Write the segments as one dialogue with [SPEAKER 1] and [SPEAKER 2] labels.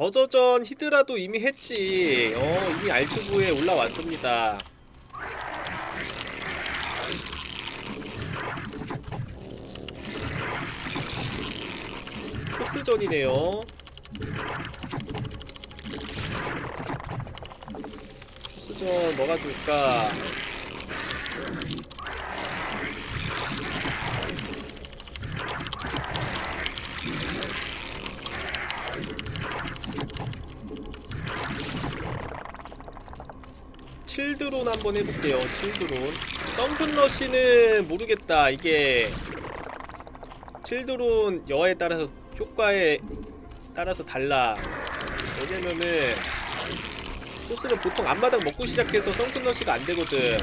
[SPEAKER 1] 저저전 히드라도 이미 했지. 어, 이미 알튜브에 올라왔습니다. 토스전이네요. 토스전 뭐가 줄까? 칠드론 한번 해볼게요. 칠드론. 썬큰러시는 모르겠다. 이게 칠드론 여에 따라서 효과에 따라서 달라. 왜냐면은 소스는 보통 앞마당 먹고 시작해서 썬큰러시가 안 되거든.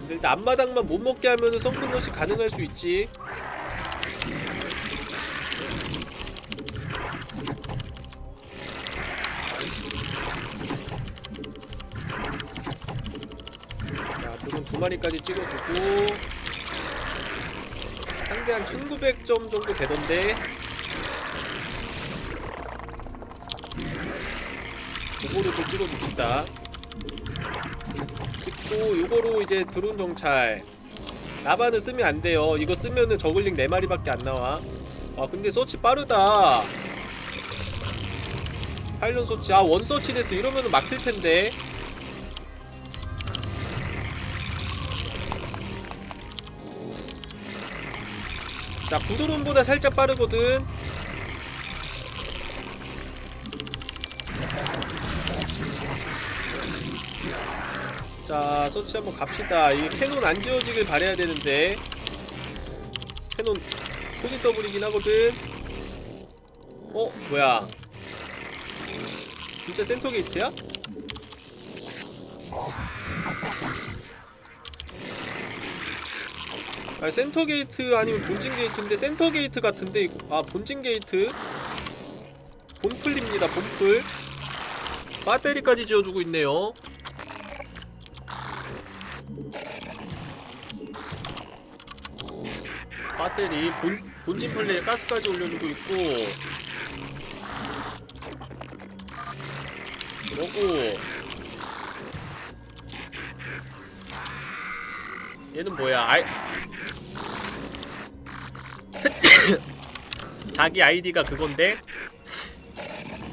[SPEAKER 1] 근데 일단 앞마당만 못 먹게 하면은 썬큰러시 가능할 수 있지. 마리까지 찍어주고 상대 한 1900점 정도 되던데. 요거로 또 찍어줍시다. 찍고 요거로 이제 드론 정찰. 나바는 쓰면 안 돼요. 이거 쓰면은 저글링 4마리밖에 안 나와. 아 근데 서치 빠르다. 파일런 서치. 아 원서치 됐어. 이러면은 막힐 텐데 자 구드론보다 살짝 빠르거든. 자 서치 한번 갑시다. 이 캐논 안 지워지길 바래야 되는데. 캐논 포지 더블이긴 하거든. 어 뭐야? 진짜 센터 게이트야? 아 센터 게이트 아니면 본진 게이트인데 센터 게이트 같은데 아 본진 게이트? 본풀입니다 본풀 배터리까지 지어주고 있네요. 배터리 본, 본진 플레이에 가스까지 올려주고 있고. 그러고. 얘는 뭐야? 아이 자기 아이디가 그건데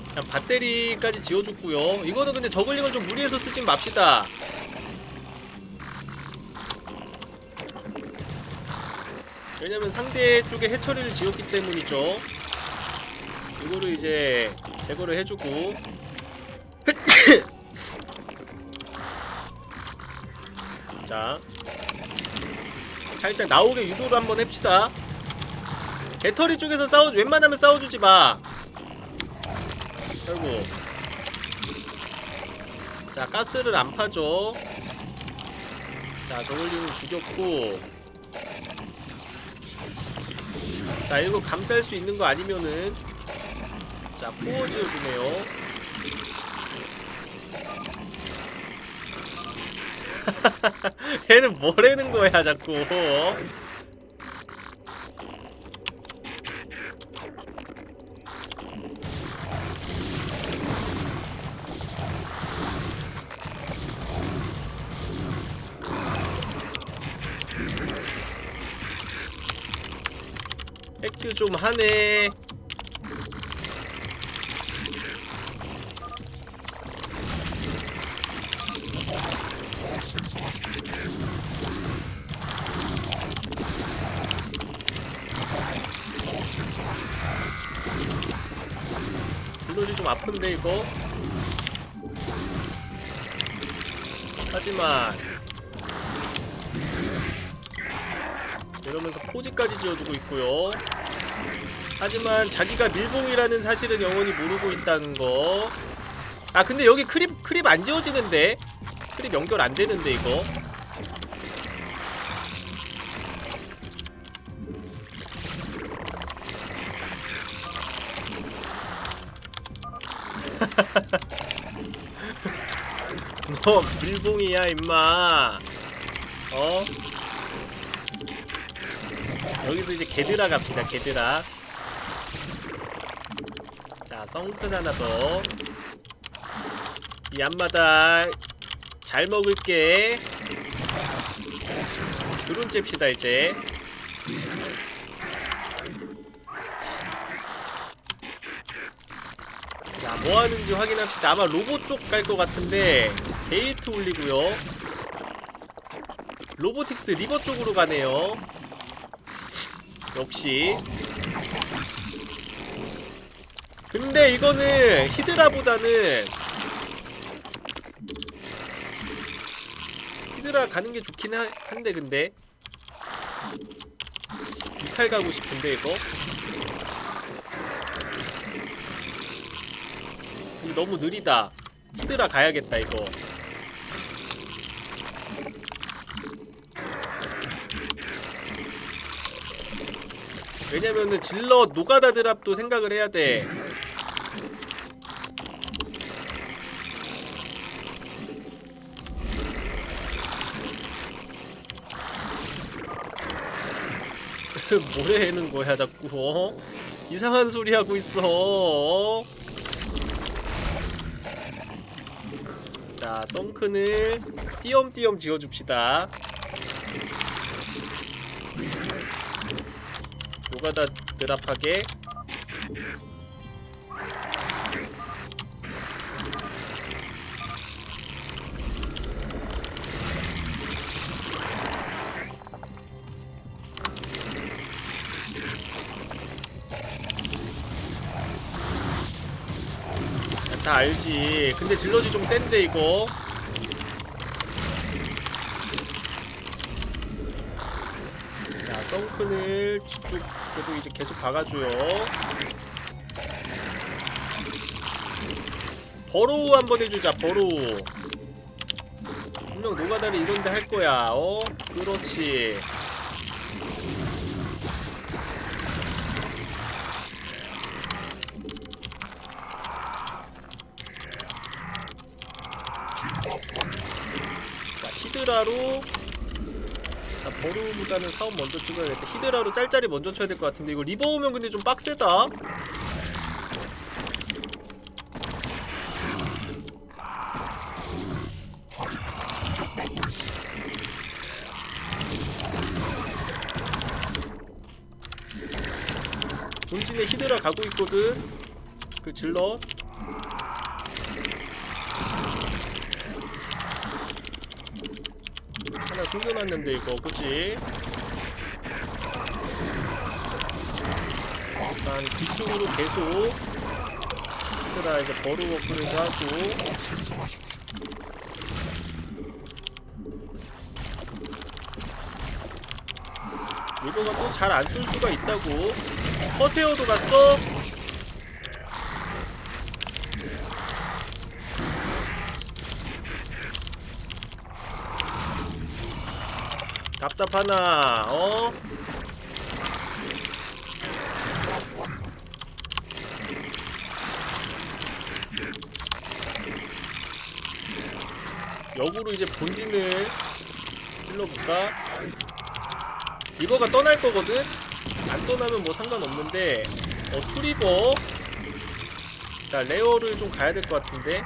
[SPEAKER 1] 그냥 배터리까지 지어줬고요. 이거는 근데 저글링을 좀 무리해서 쓰진 맙시다. 왜냐면 상대 쪽에 해처리를 지었기 때문이죠. 이거를 이제 제거를 해주고 자 살짝 나오게 유도를 한번 해봅시다 배터리 쪽에서 싸우 웬만하면 싸워주지 마. 아이고. 자 가스를 안 파죠. 자 저글링을 죽였고. 자 이거 감쌀 수 있는 거 아니면은 자 포어 지어주네요. 얘는 뭐라는 거야 자꾸 액트 좀 하네. 좀 아픈데 이거? 하지만. 이러면서 포지까지 지어주고 있고요 하지만 자기가 밀봉이라는 사실은 영원히 모르고 있다는 거. 아 근데 여기 크립 크립 안 지워지는데 크립 연결 안 되는데 이거. 너 밀봉이야 임마. 어? 여기서 이제 개드라 갑시다 개드라. 자 썬큰 하나 더 이 앞마당 잘 먹을게. 드론 잽시다 이제. 자 뭐 하는지 확인합시다. 아마 로봇 쪽 갈 것 같은데 게이트 올리고요. 로보틱스 리버 쪽으로 가네요. 역시 근데 이거는 히드라보다는 히드라 가는 게 좋긴 하, 한데 근데. 미칼 가고 싶은데 이거? 너무 느리다. 히드라 가야겠다 이거. 왜냐면은 질러 노가다 드랍도 생각을 해야 돼 뭐래 해는 거야 자꾸 어? 이상한 소리 하고 있어 어? 자 썬큰을 띄엄띄엄 지어줍시다 노가다 드랍하게 다 알지. 근데 질러지 좀 센데 이거. 자, 썬큰을 뒤쪽 그래도 이제 계속 박아줘요. 버로우 한번 해주자. 버로우. 분명 노가다를 이런데 할 거야. 어? 그렇지. 자 히드라로. 자 버루보다는 사업 먼저 찍어야겠다 히드라로 짤짤이 먼저 쳐야 될 것 같은데 이거 리버 오면 근데 좀 빡세다. 본진에 히드라 가고 있거든. 그 질럿 하나 숨겨놨는데 이거 그치? 일단 뒤쪽으로 계속 히드라 이제 버루 워크를 하고 리버가 또 잘안쏠 수가 있다고 허세어도 갔어? 답답하나 어? 역으로 이제 본진을 찔러볼까? 리버가 떠날 거거든? 안 떠나면 뭐 상관없는데 어 투리버 자 레어를 좀 가야 될 것 같은데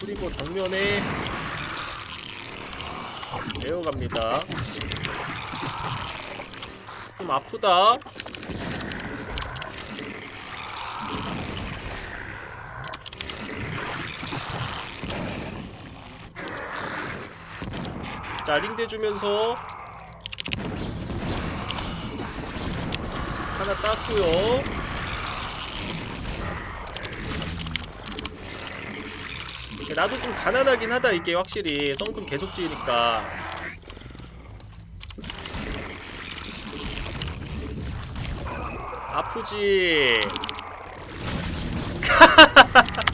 [SPEAKER 1] 그리고 정면에 레어 갑니다. 좀 아프다. 자, 링대 주면서 하나 땄고요. 나도 좀 가난하긴 하다 이게 확실히. 성금 계속 지으니까. 아프지.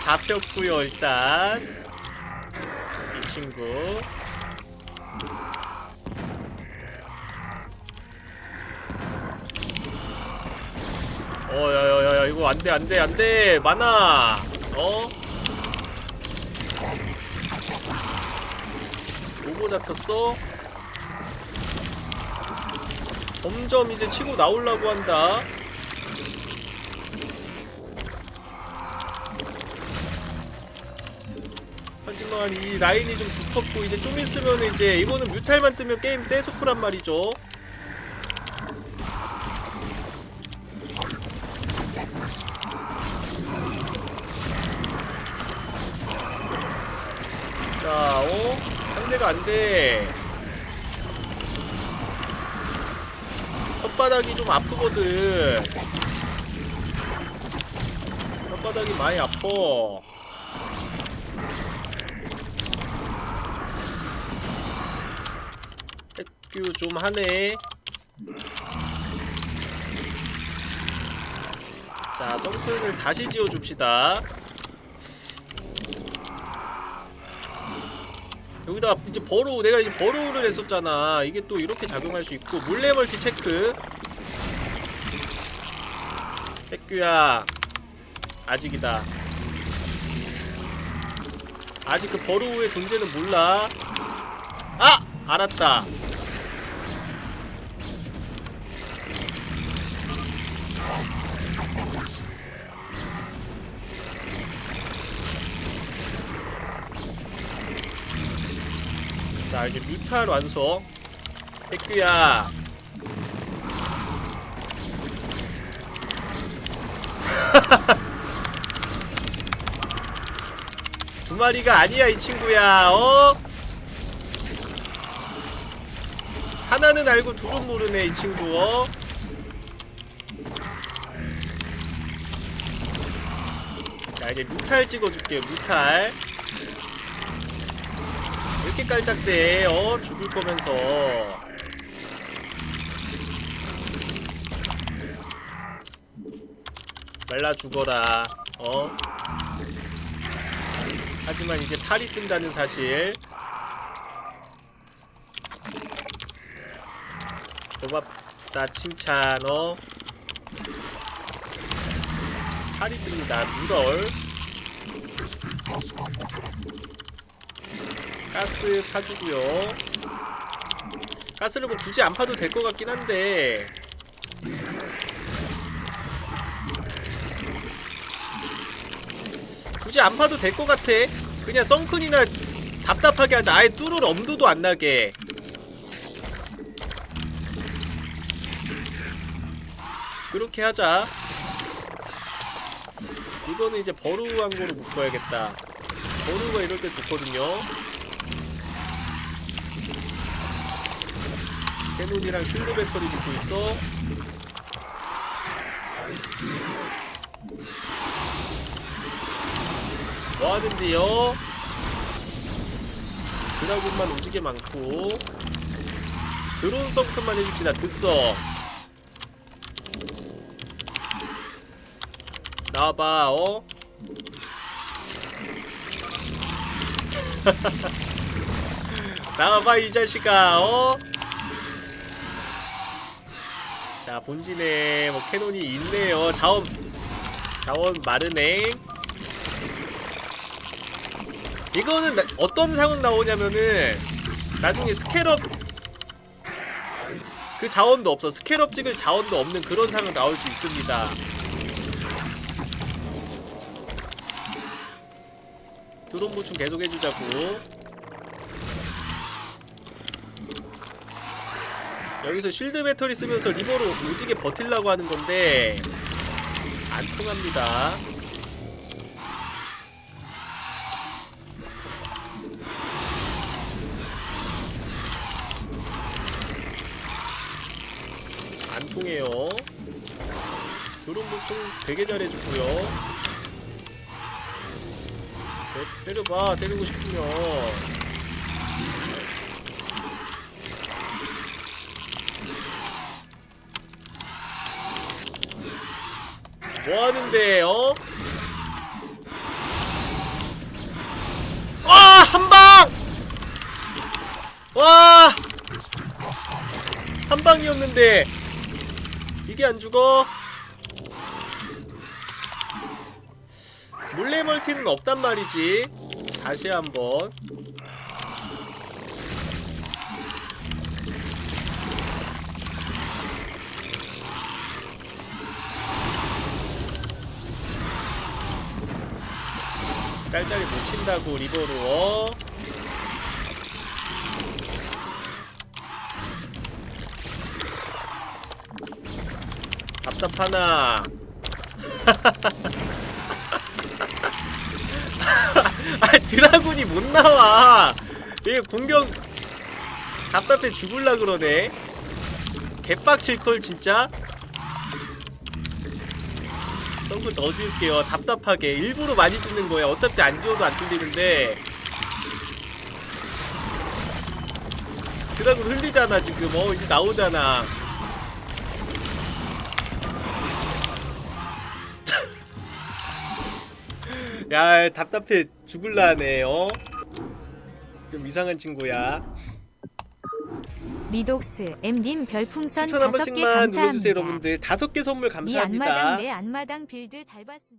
[SPEAKER 1] 잡혔구요 일단. 이 친구. 어, 야, 야, 야, 야, 이거 안 돼, 안 돼, 안 돼. 많아. 어? 또 잡혔어 점점 이제 치고 나오려고 한다 하지만 이 라인이 좀 두텁고 이제 좀 있으면 이제 이거는 뮤탈만 뜨면 게임 세소프란 말이죠 상대가 안 돼. 혓바닥이 좀 아프거든. 혓바닥이 많이 아파. 핵규 좀 하네. 자, 썬크를 다시 지어줍시다. 여기다 이제 버로우 내가 이제 버로우를 했었잖아. 이게 또 이렇게 작용할 수 있고 몰래 멀티 체크. 핵규야 아직이다. 아직 그 버로우의 존재는 몰라. 아! 알았다 자 이제 뮤탈 완성 핵규야 두 마리가 아니야 이 친구야 어? 하나는 알고 둘은 모르네 이 친구 어? 자 이제 뮤탈 찍어줄게요 뮤탈 이렇게 깔짝대 어 죽을 거면서. 말라 죽어라 어? 하지만 이제 탈이 뜬다는 사실. 고맙다 칭찬 어? 탈이 뜹니다 누럴 가스 파주고요. 가스를 뭐 굳이 안 파도 될 것 같긴 한데. 굳이 안 파도 될 것 같아. 그냥 썬큰이나 답답하게 하자. 아예 뚫을 엄두도 안 나게. 그렇게 하자. 이거는 이제 버루 항구로 묶어야겠다. 버루가 이럴 때 좋거든요 캐논이랑 쉴드 배터리 짓고 있어. 뭐하는데요? 드라군만 오지게 많고. 드론 썬크만 해줍시다. 드써 나와봐 어? 나와봐 이 자식아 어? 자 본진에 뭐 캐논이 있네요. 자원 자원 마르네. 이거는 나- 어떤 상황 나오냐면은 나중에 스캐럽 그 자원도 없어. 스캐럽 찍을 자원도 없는 그런 상황 나올 수 있습니다. 드론 보충 계속 해주자고 여기서 쉴드 배터리 쓰면서 리버로 오지게 버틸라고 하는 건데 안 통합니다. 안 통해요. 드론 보충 되게 잘해주고요. 때- 때려봐, 때리고 싶으면. 뭐 하는데, 어? 와, 한 방! 와! 한 방이었는데, 이게 안 죽어? 물레 멀티는 없단 말이지. 다시 한번. 짤짤이 못 친다고 리버로. 어? 답답하나? 아 드라군이 못 나와. 이게 공격 답답해 죽을라 그러네. 개빡칠걸 진짜 점프 더 지을게요. 답답하게. 일부러 많이 짓는 거야 어차피 안 지워도 안 뚫리는데. 드라군 흘리잖아 지금. 어 이제 나오잖아. 야 답답해 죽을라 하네 어? 좀 이상한 친구야
[SPEAKER 2] 리독스 M님 별풍선
[SPEAKER 1] 추천 한
[SPEAKER 2] 다섯 개
[SPEAKER 1] 번씩만 눌러주세요
[SPEAKER 2] 감사합니다.
[SPEAKER 1] 여러분들 다섯 개 선물
[SPEAKER 2] 이
[SPEAKER 1] 감사합니다
[SPEAKER 2] 안마당 내 안마당 빌드 잘 봤습니다.